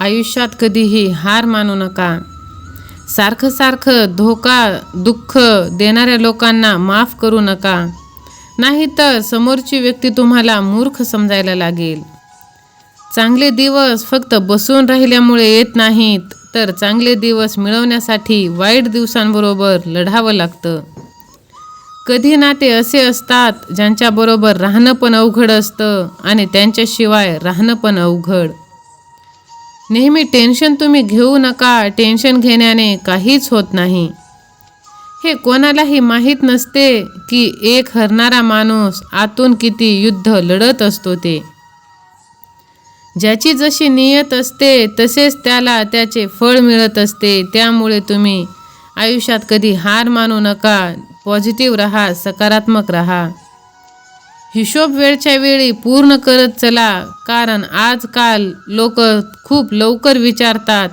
आयुष्यात कधीही हार मानू नका. सारखं सारखं धोका दुःख देणाऱ्या लोकांना माफ करू नका. नाहीतर समोरची व्यक्ती तुम्हाला मूर्ख समजायला लागेल. चांगले दिवस फक्त बसून राहिल्यामुळे येत नाहीत तर चांगले दिवस मिळवण्यासाठी वाईट दिवसांबरोबर लढावं लागतं. कधी नाते असे असतात ज्यांच्याबरोबर राहणं पण अवघड असतं आणि त्यांच्याशिवाय राहणं पण अवघड. नेहमी टेन्शन तुम्ही घेऊ नका टेन्शन घेण्याने काहीच होत नाही. हे कोणालाही माहीत नसते की एक हरणारा माणूस आतून किती युद्ध लढत असतो ते. ज्याची जशी नियत असते तसेच त्याला त्याचे फळ मिळत असते. त्यामुळे तुम्ही आयुष्यात कधी हार मानू नका पॉझिटिव्ह राहा सकारात्मक राहा. हिशोब वेळच्या वेळी पूर्ण करत चला कारण आजकाल लोक खूप लवकर विचारतात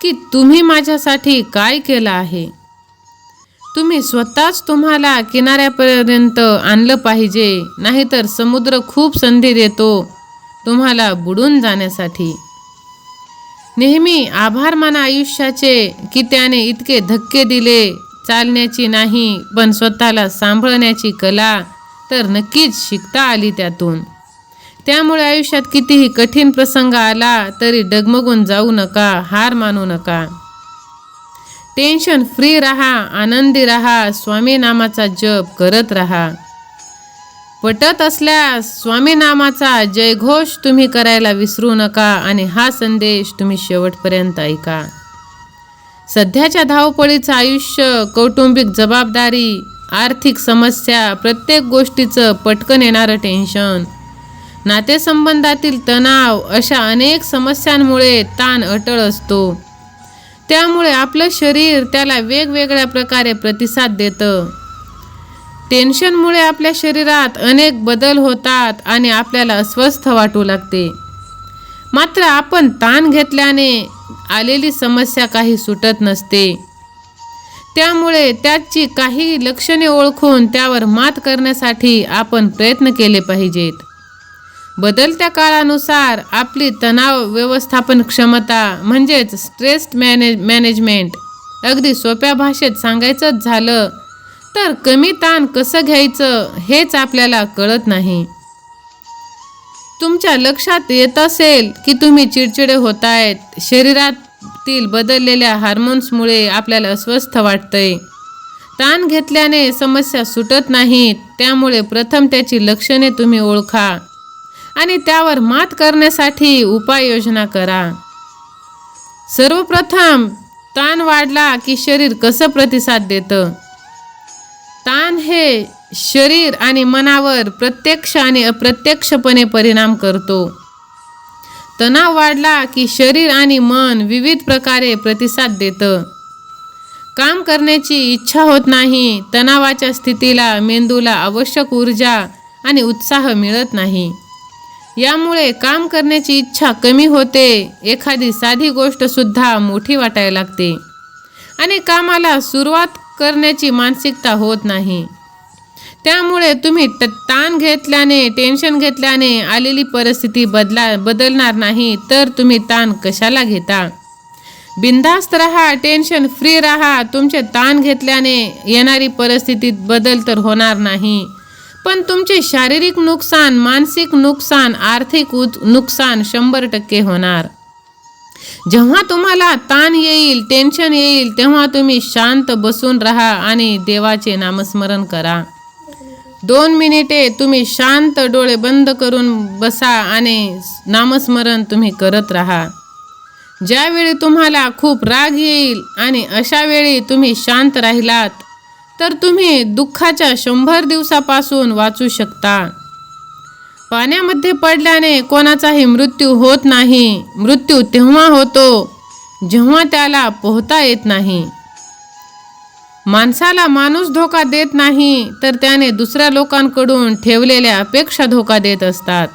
की तुम्ही माझ्यासाठी काय केलं आहे? तुम्ही स्वतःच तुम्हाला किनाऱ्यापर्यंत आणलं पाहिजे नाहीतर समुद्र खूप संधी देतो तुम्हाला बुडून जाण्यासाठी. नेहमी आभार माना आयुष्याचे की त्याने इतके धक्के दिले चालण्याची नाही पण स्वतःला सांभाळण्याची कला तर नक्कीच शिकता आली त्यातून. त्यामुळे आयुष्यात कितीही कठीण प्रसंग आला तरी डगमगून जाऊ नका हार मानू नका. टेन्शन फ्री राहा आनंदी राहा स्वामी नामाचा जप करत राहा. पटत असल्यास स्वामी नामाचा जयघोष तुम्ही करायला विसरू नका आणि हा संदेश तुम्ही शेवटपर्यंत ऐका. सध्याच्या धावपळीचं आयुष्य कौटुंबिक जबाबदारी आर्थिक समस्या प्रत्येक गोष्टीचं पटकन येणारं टेन्शन नातेसंबंधातील तणाव अशा अनेक समस्यांमुळे ताण अटळ असतो. त्यामुळे आपलं शरीर त्याला वेगवेगळ्या प्रकारे प्रतिसाद देतं. टेन्शनमुळे आपल्या शरीरात अनेक बदल होतात आणि आपल्याला अस्वस्थ वाटू लागते. मात्र आपण ताण घेतल्याने आलेली समस्या काही सुटत नसते. त्यामुळे त्याची काही लक्षणे ओळखून त्यावर मात करण्यासाठी आपण प्रयत्न केले पाहिजेत. बदलत्या काळानुसार आपली तणाव व्यवस्थापन क्षमता म्हणजेच स्ट्रेस मॅनेज मॅनेजमेंट अगदी सोप्या भाषेत सांगायचंच झालं तर कमी ताण कसं घ्यायचं हेच आपल्याला कळत नाही. तुमच्या लक्षात येत असेल की तुम्ही चिडचिडे होत आहेत शरीरात तील बदललेल्या हार्मोन्समुळे आपल्याला अस्वस्थ वाटतंय. ताण घेतल्याने समस्या सुटत नाहीत त्यामुळे प्रथम त्याची लक्षणे तुम्ही ओळखा आणि त्यावर मात करण्यासाठी उपाययोजना करा. सर्वप्रथम ताण वाढला की शरीर कसं प्रतिसाद देतं? ताण हे शरीर आणि मनावर प्रत्यक्ष आणि अप्रत्यक्षपणे परिणाम करतो. तणाव वाढला की शरीर आणि मन विविध प्रकारे प्रतिसाद देतं. काम करण्याची इच्छा होत नाही तणावाच्या स्थितीला मेंदूला आवश्यक ऊर्जा आणि उत्साह मिळत नाही. यामुळे काम करण्याची इच्छा कमी होते एखादी साधी गोष्टसुद्धा मोठी वाटायला लागते. आणि कामाला सुरुवात करण्याची मानसिकता होत नाही. त्यामुळे तुम्ही त ताण घेतल्याने टेन्शन घेतल्याने आलेली परिस्थिती बदला बदलणार नाही तर तुम्ही ताण कशाला घेता? बिंदास्त राहा टेन्शन फ्री राहा. तुमचे ताण घेतल्याने येणारी परिस्थितीत बदल तर होणार नाही. पण तुमचे शारीरिक नुकसान मानसिक नुकसान आर्थिक उत नुकसान शंभर टक्के होणार. जेव्हा तुम्हाला ताण येईल टेन्शन येईल तेव्हा तुम्ही शांत बसून राहा आणि देवाचे नामस्मरण करा. दोन मिनिटे तुम्ही शांत डोळे बंद करून बसा आणि नामस्मरण तुम्ही करत राहा. ज्यावेळी तुम्हाला खूप राग येईल आणि अशा वेळी तुम्ही शांत राहिलात तर तुम्ही दुःखाच्या शंभर दिवसापासून वाचू शकता. पाण्यामध्ये पडल्याने कोणाचाही मृत्यू होत नाही. मृत्यू तेव्हा होतो जेव्हा त्याला पोहता येत नाही. माणसाला माणूस धोका देत नाही तर त्याने दुसऱ्या लोकांकडून ठेवलेल्या अपेक्षा धोका देत असतात.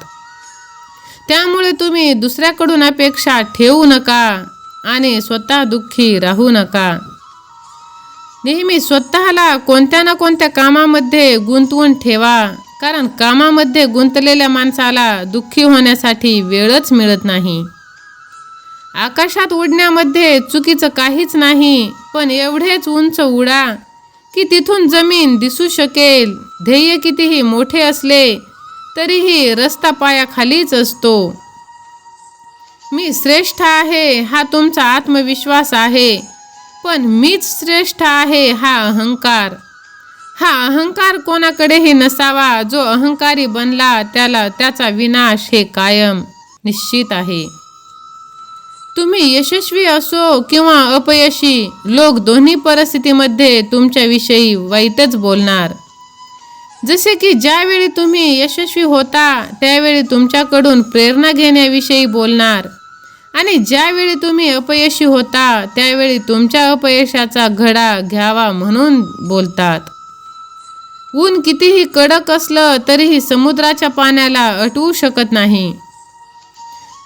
त्यामुळे तुम्ही दुसऱ्याकडून अपेक्षा ठेवू नका आणि स्वतः दुःखी राहू नका. नेहमी स्वतःला कोणत्या ना कोणत्या कामामध्ये गुंतवून ठेवा कारण कामामध्ये गुंतलेल्या माणसाला दुःखी होण्यासाठी वेळच मिळत नाही. आकाशात उडण्यामध्ये चुकीचं काहीच नाही पण एवढेच उंच उडा की तिथून जमीन दिसू शकेल. ध्येय कितीही मोठे असले तरीही रस्ता पायाखालीच असतो. मी श्रेष्ठ आहे हा तुमचा आत्मविश्वास आहे पण मीच श्रेष्ठ आहे हा अहंकार. हा अहंकार कोणाकडेही नसावा जो अहंकारी बनला त्याला त्याचा विनाश हे कायम निश्चित आहे. तुम्ही यशस्वी असो किंवा अपयशी लोक दोन्ही परिस्थितीमध्ये तुमच्याविषयी वाईटच बोलणार. जसे की ज्यावेळी तुम्ही यशस्वी होता त्यावेळी तुमच्याकडून प्रेरणा घेण्याविषयी बोलणार. आणि ज्यावेळी तुम्ही अपयशी होता त्यावेळी तुमच्या अपयशाचा घडा घ्यावा म्हणून बोलतात. ऊन कितीही कडक असलं तरीही समुद्राच्या पाण्याला अटवू शकत नाही.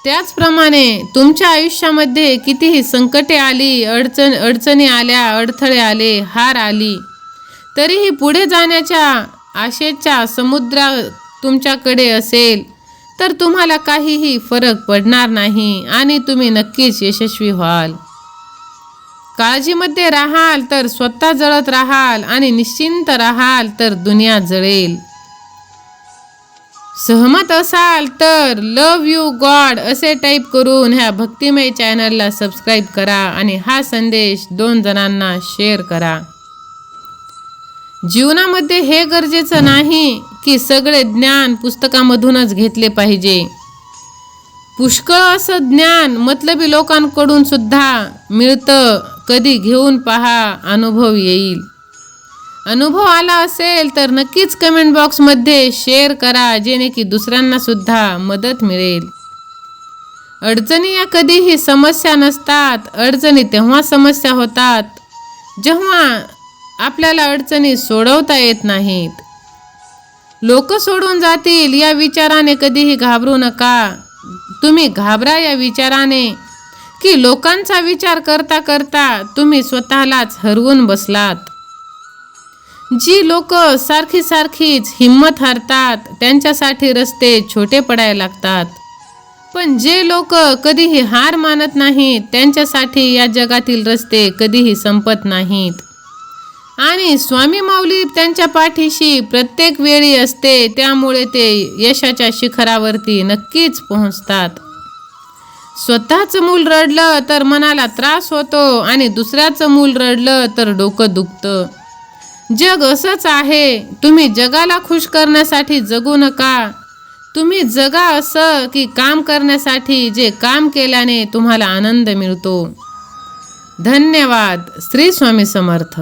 त्याचप्रमाणे तुमच्या आयुष्यामध्ये कितीही संकटे आली अडचण अडचणी आल्या अडथळे आले हार आली तरीही पुढे जाण्याच्या आशेच्या समुद्रा तुमच्याकडे असेल तर तुम्हाला काहीही फरक पडणार नाही आणि तुम्ही नक्कीच यशस्वी व्हाल. काळजीमध्ये राहाल तर स्वतः जळत राहाल आणि निश्चिंत राहाल तर दुनिया जळेल. सहमत असाल तर लव यू गॉड असे टाईप करून ह्या भक्तिमय चॅनलला सबस्क्राईब करा आणि हा संदेश दोन जणांना शेअर करा. जीवनामध्ये हे गरजेचं नाही की सगळे ज्ञान पुस्तकामधूनच घेतले पाहिजे. पुष्कळ असं ज्ञान मतलबी लोकांकडून सुद्धा मिळतं कधी घेऊन पहा अनुभव येईल. अनुभव आला असेल तर नक्कीच कमेंट बॉक्समध्ये शेअर करा जेणे की दुसऱ्यांना सुद्धा मदत मिळेल. अडचणी या कधीही समस्या नसतात. अडचणी तेव्हा समस्या होतात जेव्हा आपल्याला अडचणी सोडवता येत नाहीत. लोक सोडून जातील या विचाराने कधीही घाबरू नका. तुम्ही घाबरा या विचाराने की लोकांचा विचार करता करता तुम्ही स्वतःलाच हरवून बसलात. जी लोक सारखी सारखीच हिंमत हरतात त्यांच्यासाठी रस्ते छोटे पडायला लागतात. पण जे लोक कधीही हार मानत नाहीत त्यांच्यासाठी या जगातील रस्ते कधीही संपत नाहीत. आणि स्वामी माऊली त्यांच्या पाठीशी प्रत्येक वेळी असते त्यामुळे ते यशाच्या शिखरावरती नक्कीच पोहोचतात. स्वतःचं मूल रडलं तर मनाला त्रास होतो आणि दुसऱ्याचं मूल रडलं तर डोकं दुखतं. जग असंच आहे. तुम्ही जगाला खुश करण्यासाठी जगू नका. तुम्ही जगा असं की काम करण्यासाठी जे काम केल्याने तुम्हाला आनंद मिळतो. धन्यवाद. श्री स्वामी समर्थ.